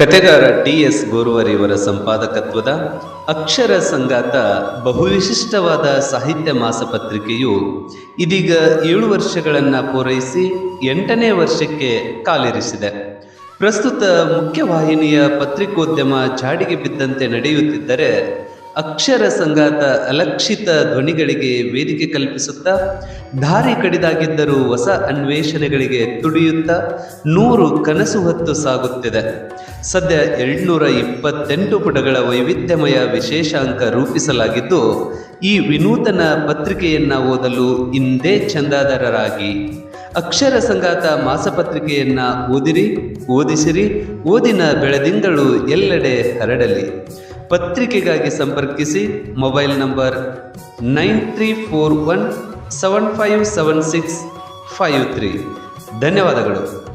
ಕತೆಗಾರ T S ಗೋರುವರಿಯವರ ಸಂಪಾದಕತ್ವದ ಅಕ್ಷರ ಸಂಗಾತ ಬಹುವಿಶಿಷ್ಟವಾದ ಸಾಹಿತ್ಯ ಮಾಸಪತ್ರಿಕೆಯು ಇದೀಗ ಏಳು ವರ್ಷಗಳನ್ನು ಪೂರೈಸಿ ಎಂಟನೇ ವರ್ಷಕ್ಕೆ ಕಾಲಿರಿಸಿದೆ. ಪ್ರಸ್ತುತ ಮುಖ್ಯವಾಹಿನಿಯ ಪತ್ರಿಕೋದ್ಯಮ ಜಾಡಿಗೆ ಬಿದ್ದಂತೆ ನಡೆಯುತ್ತಿದ್ದರೆ ಅಕ್ಷರ ಸಂಗಾತ ಅಲಕ್ಷಿತ ಧ್ವನಿಗಳಿಗೆ ವೇದಿಕೆ ಕಲ್ಪಿಸುತ್ತಾ ದಾರಿ ಕಡಿದಾಗಿದ್ದರೂ ಹೊಸ ಅನ್ವೇಷಣೆಗಳಿಗೆ ತುಡಿಯುತ್ತಾ ನೂರು ಕನಸು ಹೊತ್ತು ಸಾಗುತ್ತಿದೆ. ಸದ್ಯ ಎರಡ್ನೂರ ಇಪ್ಪತ್ತೆಂಟು ಪುಟಗಳ ವೈವಿಧ್ಯಮಯ ವಿಶೇಷಾಂಕ ರೂಪಿಸಲಾಗಿದ್ದು, ಈ ವಿನೂತನ ಪತ್ರಿಕೆಯನ್ನು ಓದಲು ಇಂದೇ ಚಂದಾದಾರರಾಗಿ. ಅಕ್ಷರ ಸಂಗಾತ ಮಾಸಪತ್ರಿಕೆಯನ್ನ ಓದಿರಿ, ಓದಿಸಿರಿ, ಓದಿನ ಬೆಳದಿಂಗಳು ಎಲ್ಲೆಡೆ ಹರಡಲಿ. ಪತ್ರಿಕೆಗಾಗಿ ಸಂಪರ್ಕಿಸಿ mobile number nine three four one seven five seven six five three. ಧನ್ಯವಾದಗಳು.